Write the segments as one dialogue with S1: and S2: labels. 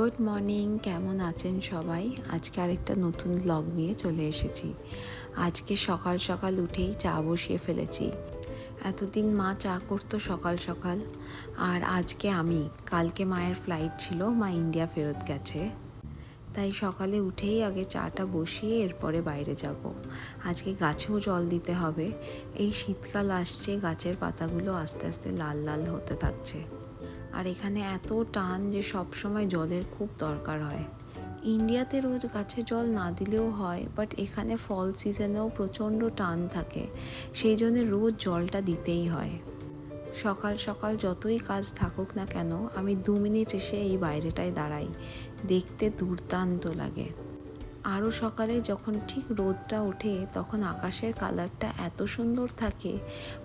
S1: Good morning, কেমন আছেন সবাই? আজকে আরেকটা নতুন ব্লগ নিয়ে চলে এসেছি। আজকে সকাল সকাল উঠেই চা বসিয়ে ফেলেছি। এতদিন মা চা করতো সকাল সকাল, আর আজকে আমি, কালকে মায়ের ফ্লাইট ছিল, মা ইন্ডিয়া ফেরত গেছে। তাই সকালে উঠেই আগে চাটা বসিয়ে এরপরে বাইরে যাব। আজকে গাছেও জল দিতে হবে। এই শীতকাল আসছে, গাছের পাতাগুলো আস্তে আস্তে লাল লাল হতে থাকছে। আর এখানে এত টান যে সব সময় জলের খুব দরকার হয়। ইন্ডিয়াতে রোজ গাছে জল না দিলেও হয় বাট এখানে ফল সিজনেও প্রচণ্ড টান থাকে, সেই জন্য রোজ জলটা দিতেই হয়। সকাল সকাল যতই কাজ থাকুক না কেন, আমি দু মিনিট এসে এই বাইরেটায় দাঁড়াই, দেখতে দুর্দান্ত লাগে। আরও সকালে যখন ঠিক রোদটা ওঠে, তখন আকাশের কালারটা এত সুন্দর থাকে,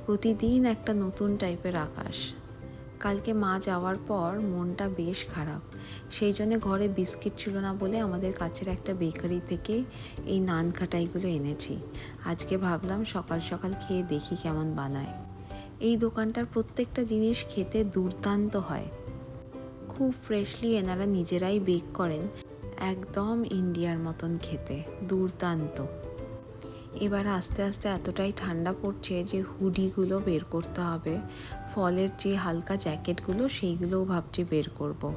S1: প্রতিদিন একটা নতুন টাইপের আকাশ। কালকে মা যাওয়ার পর মনটা বেশ খারাপ। সেই জন্য ঘরে বিস্কিট ছিল না বলে আমাদের কাছের একটা বেকারি থেকে এই নান খাটাইগুলো এনেছি। আজকে ভাবলাম সকাল সকাল খেয়ে দেখি কেমন বানায়। এই দোকানটার প্রত্যেকটা জিনিস খেতে দুর্দান্ত হয়। খুব ফ্রেশলি এনারা নিজেরাই বেক করেন, একদম ইন্ডিয়ার মতন খেতে, দুর্দান্ত। এবার আস্তে আস্তে এতটাই ঠান্ডা পড়ছে যে হুডিগুলো বের করতে হবে। ফলের যে হালকা জ্যাকেটগুলো, সেইগুলোও ভাবছি বের করব।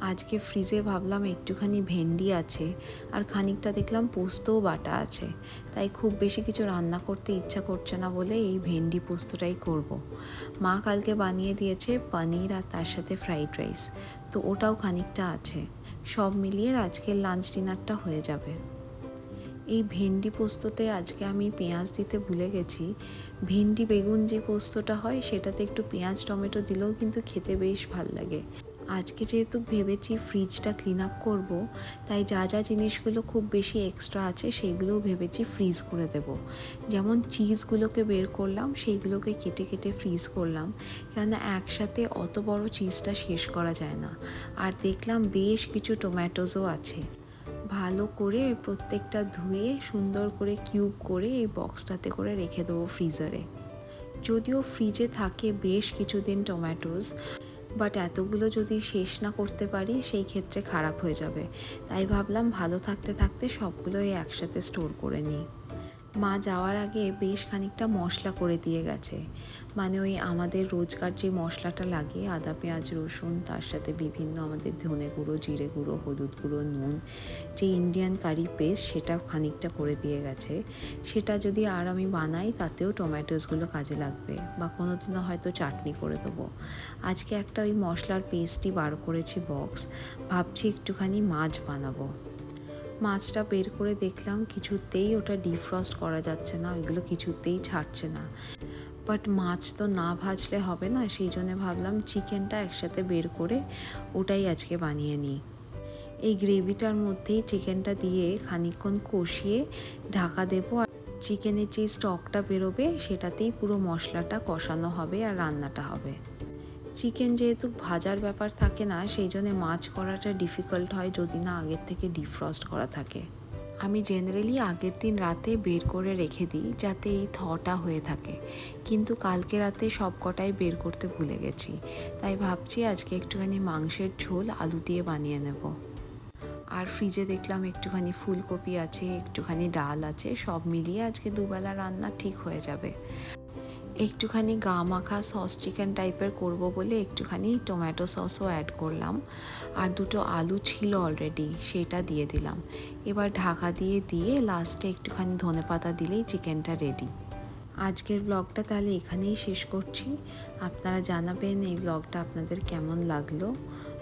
S1: আজকে ফ্রিজে ভাবলাম একটুখানি ভেন্ডি আছে আর খানিকটা দেখলাম পোস্তও বাটা আছে। তাই খুব বেশি কিছু রান্না করতে ইচ্ছা করছে না বলে এই ভেন্ডি পোস্তটাই করব। মা কালকে বানিয়ে দিয়েছে পনির আর তার সাথে ফ্রাইড রাইস। তো ওটাও খানিকটা আছে। সব মিলিয়ে আজকের লাঞ্চ ডিনারটা হয়ে যাবে। এই ভেন্ডি পোস্ততে আজকে আমি পেঁয়াজ দিতে ভুলে গেছি। ভেন্ডি বেগুন যে পোস্তটা হয়, সেটাতে একটু পেঁয়াজ, টমেটো দিলেও কিন্তু খেতে বেশ ভালো লাগে। আজকে যেহেতু ভেবেছি ফ্রিজটা ক্লিন আপ করব, তাই যা যা জিনিসগুলো খুব বেশি এক্সট্রা আছে সেইগুলোও ভেবেছি ফ্রিজ করে দেব। যেমন চিজগুলোকে বের করলাম, সেইগুলোকে কেটে কেটে ফ্রিজ করলাম। কেননা একসাথে অত বড় চিজটা শেষ করা যায় না। আর দেখলাম বেশ কিছু টোম্যাটোজও আছে। ভালো করে প্রত্যেকটা ধুয়ে সুন্দর করে কিউব করে এই বক্সটাতে করে রেখে দেবো ফ্রিজারে। যদিও ফ্রিজে থাকে বেশ কিছুদিন টমেটোস, বাট এতগুলো যদি শেষ না করতে পারি সেই ক্ষেত্রে খারাপ হয়ে যাবে। তাই ভাবলাম ভালো থাকতে থাকতে সবগুলোই একসাথে স্টোর করে নিই। মা যাওয়ার আগে বেশ খানিকটা মশলা করে দিয়ে গেছে। মানে ওই আমাদের রোজকার যে মশলাটা লাগে, আদা, পেঁয়াজ, রসুন, তার সাথে বিভিন্ন আমাদের ধনে গুঁড়ো, জিরে গুঁড়ো, হলুদ গুঁড়ো, নুন, যে ইন্ডিয়ান কারি পেস্ট সেটা খানিকটা করে দিয়ে গেছে। সেটা যদি আর আমি বানাই, তাতেও টমেটোসগুলো কাজে লাগবে বা কোনো দিনও হয়তো চাটনি করে দেবো। আজকে একটা ওই মশলার পেস্টই বার করেছি বক্স ভাবছি একটুখানি মাছ বানাবো। মাছটা বের করে দেখলাম, কিছুতেই ওটা ডিফ্রস্ট করা যাচ্ছে না, ওইগুলো কিছুতেই ছাড়ছে না। বাট মাছ তো না ভাজলে হবে না, সেই জন্য ভাবলাম চিকেনটা একসাথে বের করে ওটাই আজকে বানিয়ে নিই। এই গ্রেভিটার মধ্যেই চিকেনটা দিয়ে খানিকক্ষণ কষিয়ে ঢাকা দেবো আর চিকেনের যে স্টকটা বেরোবে, সেটাতেই পুরো মশলাটা কষানো হবে আর রান্নাটা হবে। চিকেন যেহেতু ভাজার ব্যাপার থাকে না, সেই জন্য মাছ করাটা ডিফিকাল্ট হয় যদি না আগের থেকে ডিফ্রস্ট করা থাকে। আমি জেনারেলি আগের দিন রাতে বের করে রেখে দিই যাতে এই থটা হয়ে থাকে। কিন্তু কালকে রাতে সব কটাই বের করতে ভুলে গেছি। তাই ভাবছি আজকে একটুখানি মাংসের ঝোল আলু দিয়ে বানিয়ে নেব। আর ফ্রিজে দেখলাম একটুখানি ফুলকপি আছে, একটুখানি ডাল আছে, সব মিলিয়ে আজকে দুবেলা রান্না ঠিক হয়ে যাবে। একটুখানি গা মাখা সস চিকেন টাইপের করব বলে একটুখানি টমেটো সসও অ্যাড করলাম। আর দুটো আলু ছিল অলরেডি সেটা দিয়ে দিলাম। এবার ঢাকা দিয়ে দিয়ে লাস্টে একটুখানি ধনে পাতা দিলেই চিকেনটা রেডি আজকের ব্লগটা তাহলে এখানেই শেষ করছি। আপনারা জানাবেন এই ব্লগটা আপনাদের কেমন লাগল।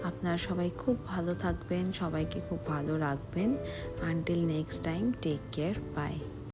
S1: আপনারা সবাই খুব ভালো থাকবেন, সবাইকে খুব ভালো রাখবেন। Until next time take care bye